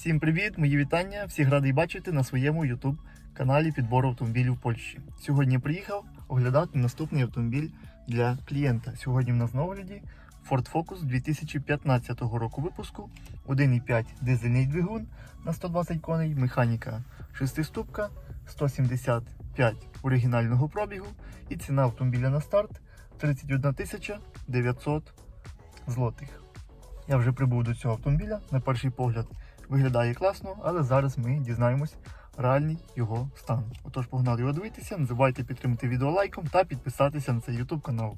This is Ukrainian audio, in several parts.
Всім привіт, мої вітання. Всіх радий бачити на своєму YouTube каналі підбору автомобілів в Польщі. Сьогодні приїхав оглядати наступний автомобіль для клієнта. Сьогодні в нас на огляді Ford Focus 2015 року випуску, 1,5 дизельний двигун на 120 коней, механіка 6-ступка, 175 оригінального пробігу і ціна автомобіля на старт 31 тисяча 900 злотих. Я вже прибув до цього автомобіля. На перший погляд виглядає класно, але зараз ми дізнаємось реальний його стан. Отож, погнали його дивитися. Не забувайте підтримати відео лайком та підписатися на цей YouTube канал.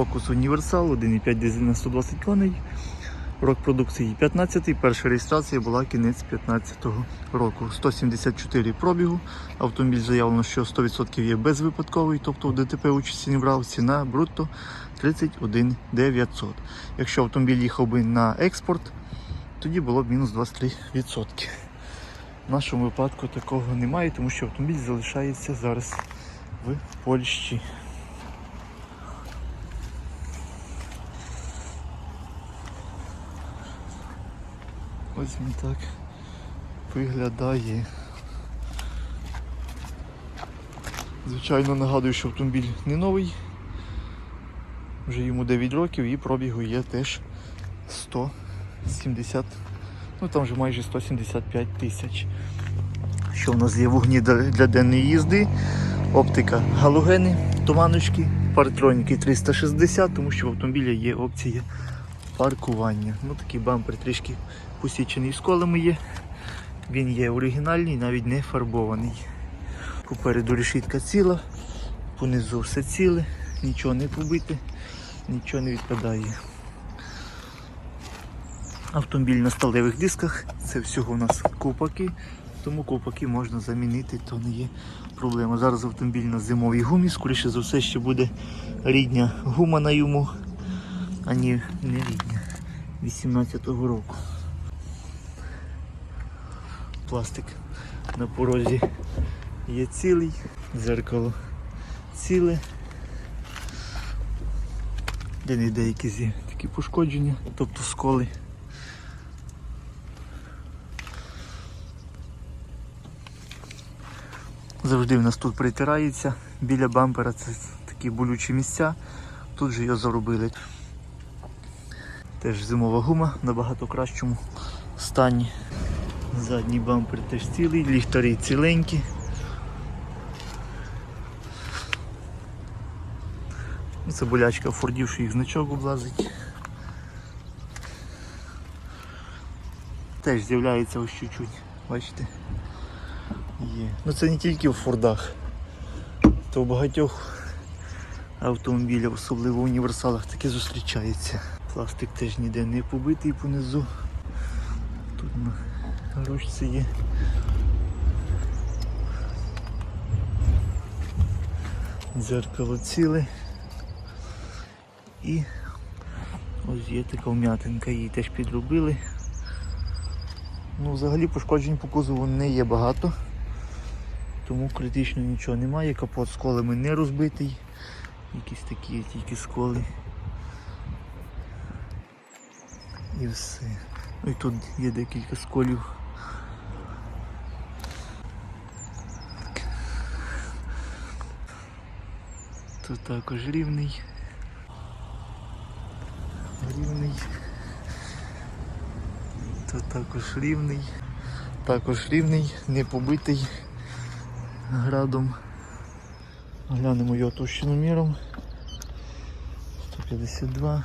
Focus Universal 1,5 дизель на 120 коней. Рок продукції 15-й, перша реєстрація була кінець 15 року. 174 пробігу. Автомобіль заявлено, що 100% є безвипадковий, тобто в ДТП участі не брав. Ціна брутто 31 900. Якщо автомобіль їхав би на експорт, тоді було б мінус 23%. В нашому випадку такого немає, тому що автомобіль залишається зараз в Польщі. Ось він так виглядає. Звичайно, нагадую, що автомобіль не новий. Вже йому 9 років і пробігу є теж 170, ну там вже майже 175 тисяч. Що в нас є вогні для денної їзди, оптика галогени, туманочки, партроніки 360, тому що в автомобілі є опція паркування. Ну такий бампер трішки посічений сколами є. Він є оригінальний, навіть не фарбований. Попереду решітка ціла, понизу все ціле, нічого не побите, нічого не відпадає. Автомобіль на сталевих дисках, це всього у нас ковпаки, тому ковпаки можна замінити, то не є проблема. Зараз автомобіль на зимовій гумі, скоріше за все ще буде рідня гума на йому, а ні, не рідня 18-го року. Пластик на порозі є цілий, дзеркало ціле. Де не деякі є такі пошкодження, тобто сколи. Завжди в нас тут притирається. Біля бампера це такі болючі місця. Тут же його заробили. Теж зимова гума в набагато кращому стані. Задній бампер теж цілий, ліхтарі ціленькі. Це болячка фордів, що їх значок облазить. Теж з'являється ось чуть-чуть, бачите? Є. Ну це не тільки в фордах, то в багатьох автомобілях, особливо в універсалах, таке зустрічається. Пластик теж ніде не побитий понизу. Тут на ручці є. Дзеркало ціле. І ось є така вм'ятинка, її теж підробили. Ну, взагалі пошкоджень по кузову не є багато, тому критично нічого немає, капот з колами не розбитий, якісь такі тільки сколи. І все. Ну і тут є декілька сколів. Тут також рівний. Рівний. Тут також рівний. Також рівний, не побитий градом. Глянемо його товщину міром. 152.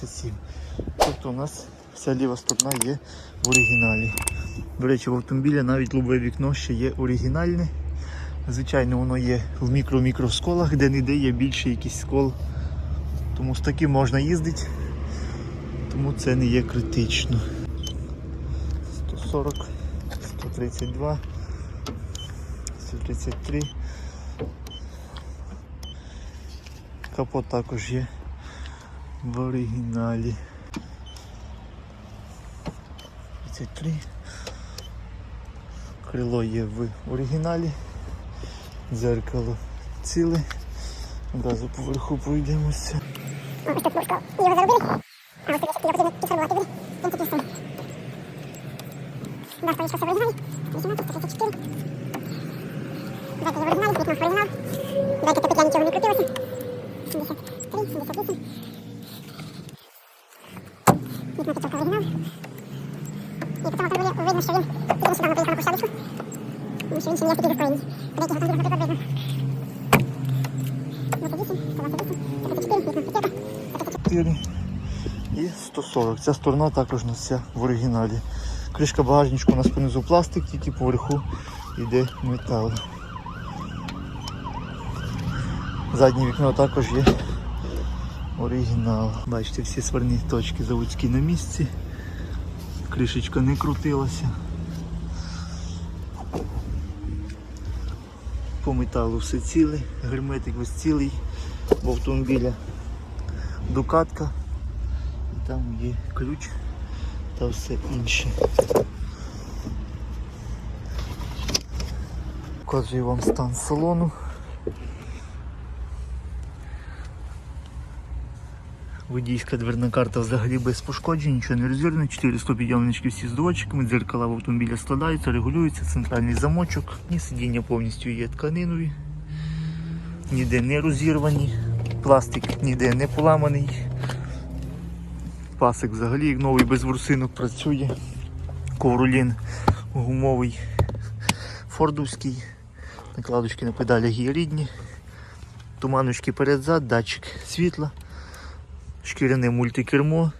27. Тобто у нас вся ліва сторона є в оригіналі. До речі, в автомобілі навіть лобове вікно ще є оригінальне. Звичайно, воно є в мікро-мікросколах, де не є більше якийсь скол. Тому з таким можна їздити, тому це не є критично. 140, 132, 133. Капот також є в оригіналі. 33. Крило є в оригіналі. Дзеркало ціле. Одразу поверху пройдемося. А ось тут його потрібно підфарбувати буде. Він тут оригіналі. 18, 134. Дайте в оригіналі, вікно в оригінал. Дайте тепер я нічого не крутилося. 73, 78. Вікно підшовка в оригінал. І потім автомобілі видно, що він тільки нещодавно поїхав на площадочку. Тому що він ще не є такий розкроєний. Деякі автомобілі наприклад видно. 28, 128, 134, вікно п'ятірка. 4 і 140. Ця сторона також у нас вся в оригіналі. Кришка багажничку у нас понизу пластик, тільки поверху йде метал. Заднє вікно також є оригінал. Бачите, всі сварні точки заводські на місці. Кришечка не крутилася. По металу все ціле, герметик весь цілий в автомобіля дукатка. І там є ключ та все інше. Показую вам стан салону. Водійська дверна карта взагалі без пошкоджень, нічого не розірвано, 4 стопідйомнички всі з дочками, дзеркала в автомобіля складаються, регулюються, центральний замочок, і сидіння повністю є тканинові, ніде не розірвані, пластик ніде не поламаний. Пасик взагалі як новий без ворсинок працює. Ковролін гумовий фордовський. Накладочки на педалях є рідні. Туманочки перед-зад, датчик світла, шкіряне мультикермо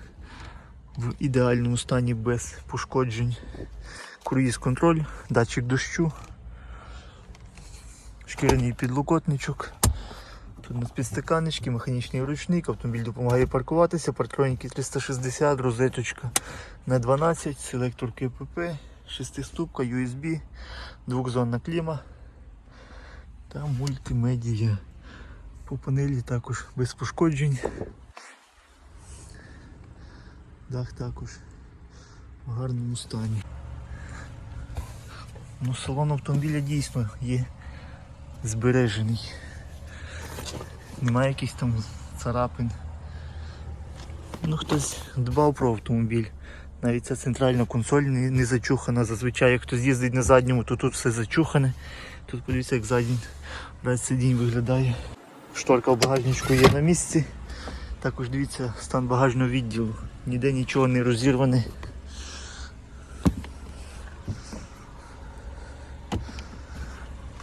в ідеальному стані без пошкоджень. Круїз контроль, датчик дощу, шкіряний підлокотничок. Тут у нас підстаканнички, механічний ручник, автомобіль допомагає паркуватися, парктроніки 360, розеточка на 12, селектор КПП, шестиступка, USB, двохзонна кліма та мультимедія. По панелі також без пошкоджень. Дах також в гарному стані. Ну, салон автомобіля дійсно є збережений. Немає якихось там царапин. Ну хтось дбав про автомобіль. Навіть ця центральна консоль не, не зачухана. Зазвичай, як хтось їздить на задньому, то тут все зачухане. Тут подивіться, як задній ряд сидінь виглядає. Шторка в багажничку є на місці. Також дивіться стан багажного відділу. Ніде нічого не розірване.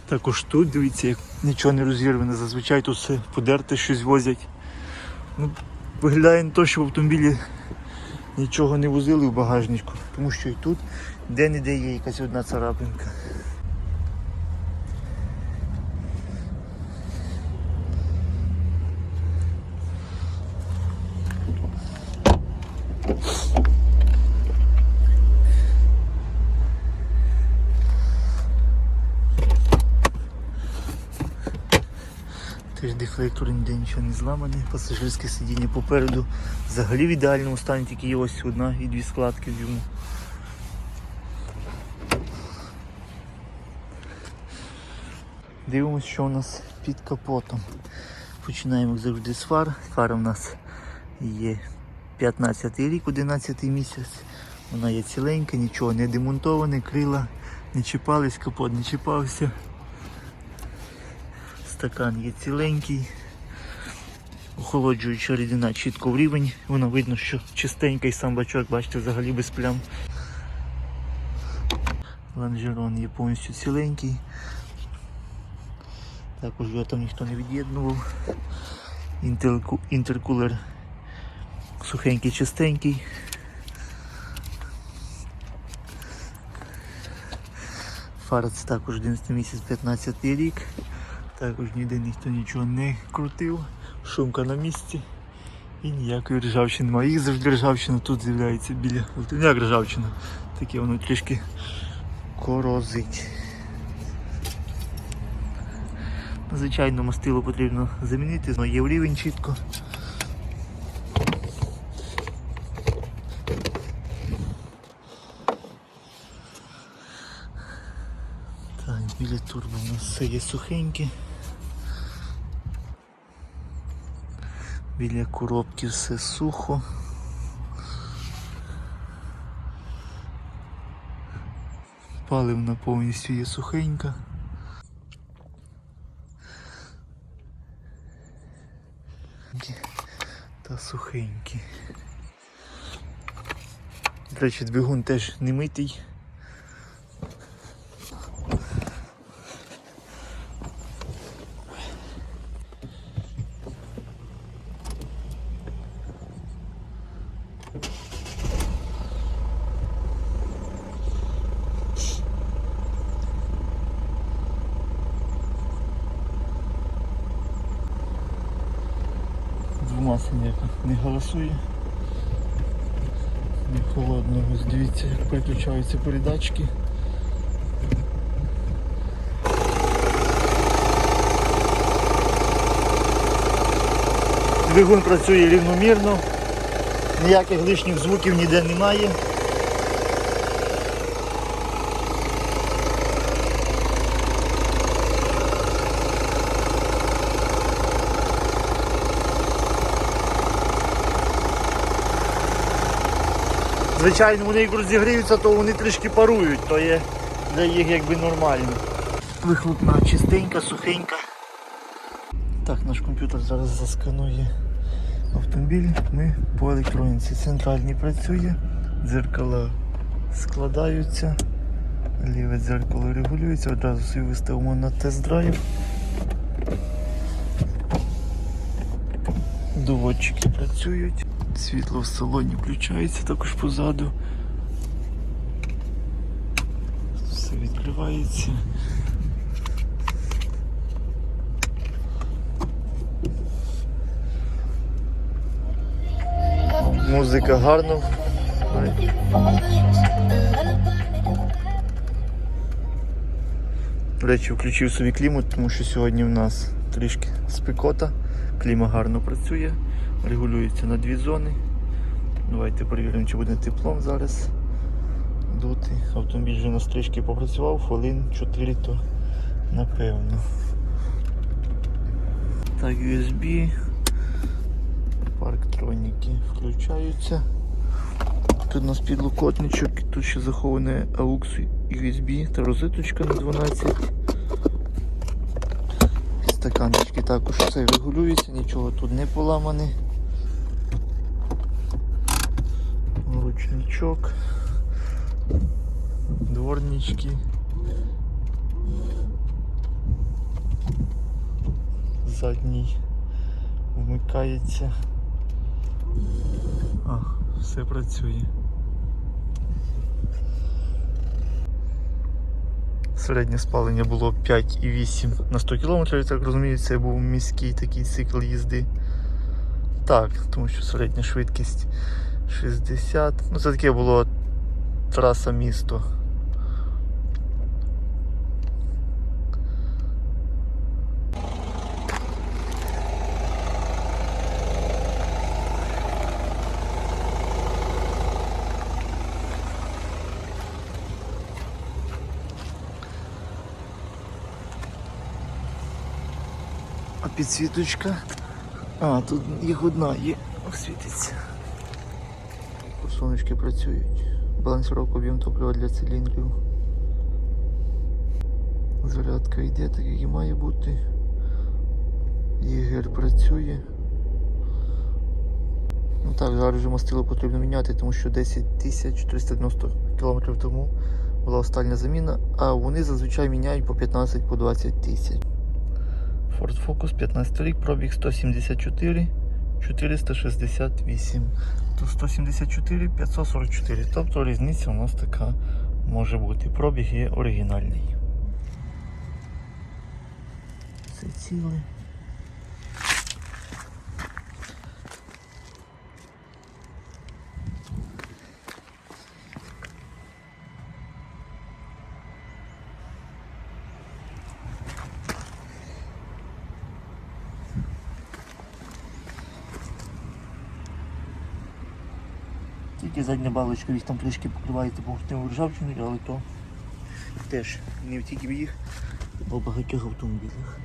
Також тут дивіться, як нічого не розірване. Зазвичай тут все подерте щось возять. Ну, виглядає не то, що в автомобілі нічого не возили в багажничку, тому що і тут де-не-де є якась одна царапинка. Теж ніде нічого не зламаний, пасажирське сидіння попереду взагалі в ідеальному стані, тільки є ось одна і дві складки в йому. Дивимось, що у нас під капотом. Починаємо завжди з фар. Фара у нас є 15 рік, 11 місяць. Вона є ціленька, нічого не демонтоване, крила не чіпались, капот не чіпався. Стакан є ціленький, Охолоджуюча рідина чітко в рівень. Воно видно, що чистенька і сам бачок, бачите, взагалі без плям. Лонжерон є повністю ціленький. Також його там ніхто не від'єднував. Інтерку- Інтеркулер сухенький, чистенький. Фарц також 11 місяць 15 рік. Також ніде ніхто нічого не крутив. Шумка на місці. І ніякої ржавчини немає. Їх завжди ржавчина тут з'являється біля. Як ржавчина? Таке воно трішки корозить. Звичайно, мастило потрібно замінити, але є в рівень чітко. Біля турбо у нас все є сухеньке. Біля коробки все сухо. Паливна повністю є сухенька. Та сухенькі. До речі, двигун теж не митий. Двома ніяк не голосує. Не холодно. Ось дивіться, як переключаються передачки. Двигун працює рівномірно, ніяких лишніх звуків ніде немає. Звичайно, вони як розігріються, то вони трішки парують, то є для їх якби нормально. Вихлопна чистенька, сухенька. Так, наш комп'ютер зараз засканує автомобіль. Ми по електроніці. Центральний працює, дзеркала складаються, ліве дзеркало регулюється, одразу собі виставимо на тест-драйв. Доводчики працюють. Світло в салоні включається також позаду. Все відкривається. Музика гарно. До речі, включив собі клімат, тому що сьогодні в нас трішки спекота. Кліма гарно працює, регулюється на дві зони. Давайте перевіримо, чи буде теплом зараз дути. Автомобіль вже у нас попрацював, хвилин 4 то напевно. Так, USB, парктроніки включаються. Тут у нас підлокотничок, тут ще захований AUX USB та розеточка на 12. Стаканчики також все регулюється, нічого тут не поламане. Ручничок, дворнички. Задній вмикається. А, все працює. Середнє спалення було 5,8 на 100 км, так розумію, це був міський такий цикл їзди. Так, тому що середня швидкість 60. Ну це таке було траса місто. А підсвіточка. А, тут їх одна є, світиться. Сонечки працюють. Балансировка об'єм топлива для циліндрів. Зарядка йде, так як і має бути. ЄГР працює. Ну так, зараз вже мастило потрібно міняти, тому що 10 тисяч 490 км тому була остання заміна, а вони зазвичай міняють по 15 по 20 тисяч. Ford Focus 15 рік, пробіг 174 468. то 174 544. Тобто різниця у нас така може бути. Пробіг є оригінальний. Це ціле. Тільки задня балочка їх там трішки покривається поверхневою ржавчиною, але то теж не в тільки в їх, а в багатьох автомобілях.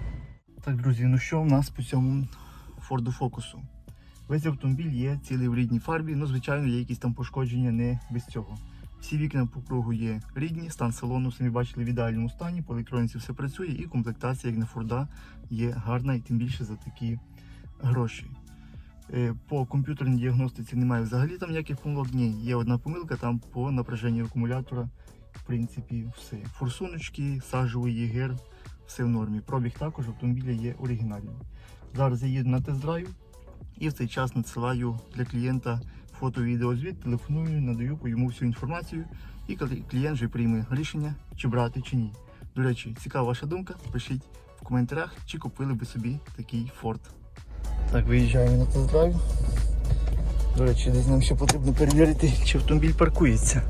Так, друзі, ну що в нас по цьому Ford Focus? Весь автомобіль є цілий в рідній фарбі, ну звичайно є якісь там пошкодження не без цього. Всі вікна по кругу є рідні, стан салону самі бачили в ідеальному стані, по електроніці все працює і комплектація, як на Форда, є гарна і тим більше за такі гроші. Е, По комп'ютерній діагностиці немає взагалі там ніяких помилок. Ні, є одна помилка там по напряженню акумулятора. В принципі, все. Форсуночки, сажовий єгер, все в нормі. Пробіг також автомобіля є оригінальний. Зараз я їду на тест-драйв і в цей час надсилаю для клієнта фото-відеозвіт, телефоную, надаю йому всю інформацію. І клієнт вже прийме рішення, чи брати, чи ні. До речі, цікава ваша думка. Пишіть в коментарях, чи купили би собі такий Ford. Так, виїжджаємо на тест-драйв. До речі, десь нам ще потрібно перевірити, чи автомобіль паркується.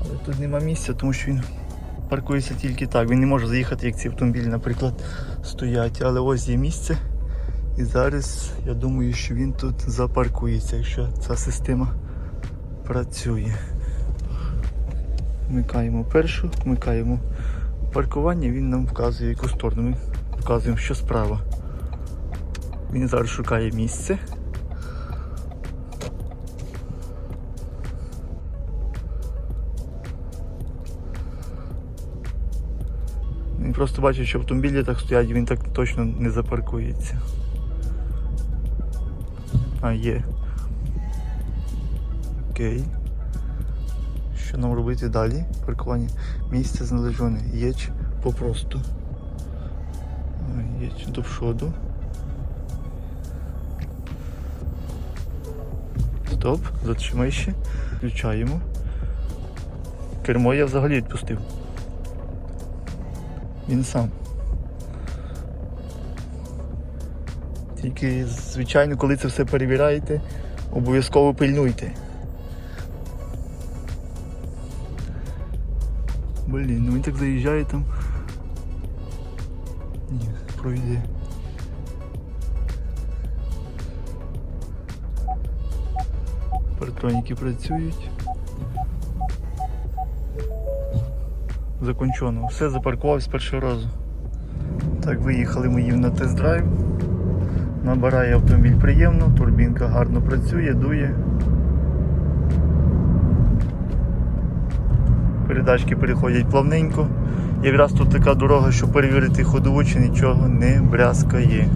Але тут нема місця, тому що він паркується тільки так. Він не може заїхати, як ці автомобілі, наприклад, стоять. Але ось є місце. І зараз я думаю, що він тут запаркується, якщо ця система працює. Вмикаємо першу, вмикаємо паркування, він нам вказує яку сторону. Ми вказуємо, що справа. Він зараз шукає місце. Він просто бачить, що автомобілі так стоять, він так точно не запаркується. А, є. Окей. Що нам робити далі? Паркування. Місце знележане. Єч попросту. Єч до пшоду. Стоп, затримай ще. Включаємо. Кермо я взагалі відпустив. Він сам. Тільки, звичайно, коли це все перевіряєте, обов'язково пильнуйте. Блін, ну він так заїжджає там. Ні, пройде. Парктроніки працюють. Закончено. Все запаркував з першого разу. Так, виїхали ми їм на тест-драйв. Набирає автомобіль приємно, турбінка гарно працює, дує. Передачки переходять плавненько. Якраз тут така дорога, що перевірити ходову чи нічого не брязкає.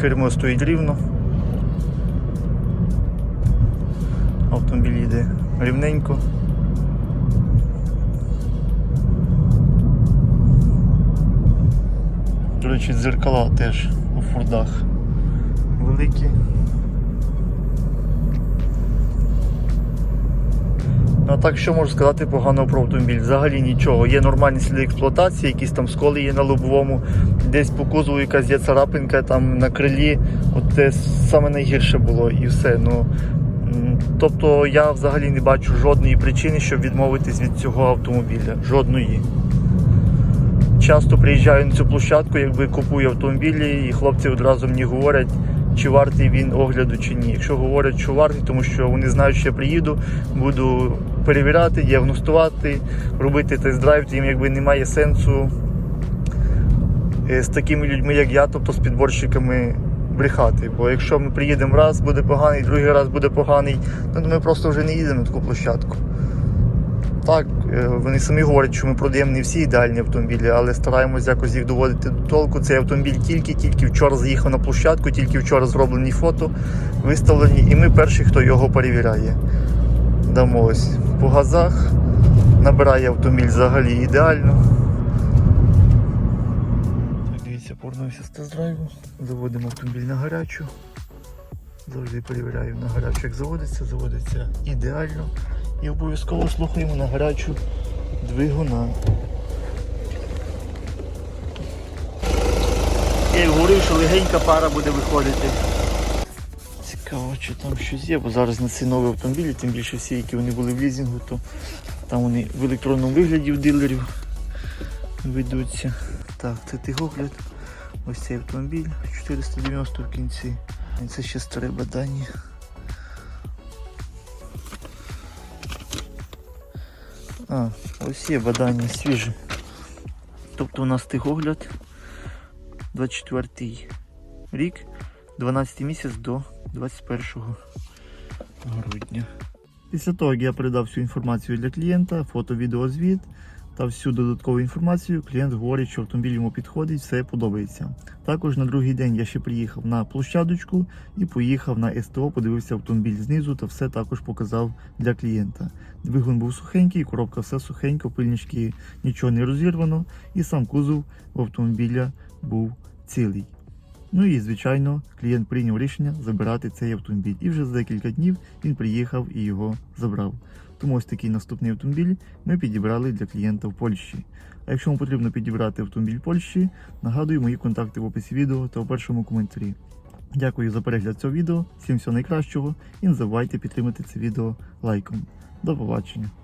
Кермо стоїть рівно. Автомобіль йде рівненько. До речі, дзеркала теж у фордах великі. Ну а так що можу сказати поганого про автомобіль? Взагалі нічого. Є нормальні сліди експлуатації, якісь там сколи є на лобовому, десь по кузову якась є царапинка там на крилі. От це саме найгірше було і все. Ну, тобто я взагалі не бачу жодної причини, щоб відмовитись від цього автомобіля. Жодної. Часто приїжджаю на цю площадку, якби купую автомобілі, і хлопці одразу мені говорять, чи вартий він огляду чи ні. Якщо говорять, що вартий, тому що вони знають, що я приїду, буду перевіряти, діагностувати, робити тест-драйв, їм якби немає сенсу е, з такими людьми, як я, тобто з підборщиками, брехати. Бо якщо ми приїдемо раз, буде поганий, другий раз буде поганий, ну то ми просто вже не їдемо на таку площадку. Так, Е, Вони самі говорять, що ми продаємо не всі ідеальні автомобілі, але стараємось якось їх доводити до толку. Цей автомобіль тільки-тільки вчора заїхав на площадку, тільки вчора зроблені фото, виставлені, і ми перші, хто його перевіряє. Дамо ось по газах. Набирає автомобіль взагалі ідеально. Дивіться, повернувся з тест-драйву. Заводимо автомобіль на гарячу. Завжди перевіряю на гарячу, як заводиться, заводиться ідеально. І обов'язково слухаємо на гарячу двигуна. Я й говорив, що легенька пара буде виходити. Цікаво, чи там щось є, бо зараз на ці нові автомобілі, тим більше всі, які вони були в лізінгу, то там вони в електронному вигляді у дилерів ведуться. Так, це тихогляд. Ось цей автомобіль 490 в кінці. Це ще старе бадання. А, ось є бадання свіже. Тобто у нас тихогляд 24 рік, 12 місяць до 21 грудня. Після того, як я передав всю інформацію для клієнта, фото, відео, звіт та всю додаткову інформацію, клієнт говорить, що автомобіль йому підходить, все подобається. Також на другий день я ще приїхав на площадочку і поїхав на СТО, подивився автомобіль знизу та все також показав для клієнта. Двигун був сухенький, коробка все сухенько, пильнички нічого не розірвано, і сам кузов в автомобіля був цілий. Ну і звичайно, клієнт прийняв рішення забирати цей автомобіль. І вже за декілька днів він приїхав і його забрав. Тому ось такий наступний автомобіль ми підібрали для клієнта в Польщі. А якщо вам потрібно підібрати автомобіль в Польщі, нагадую мої контакти в описі відео та у першому коментарі. Дякую за перегляд цього відео, всім всього найкращого і не забувайте підтримати це відео лайком. До побачення!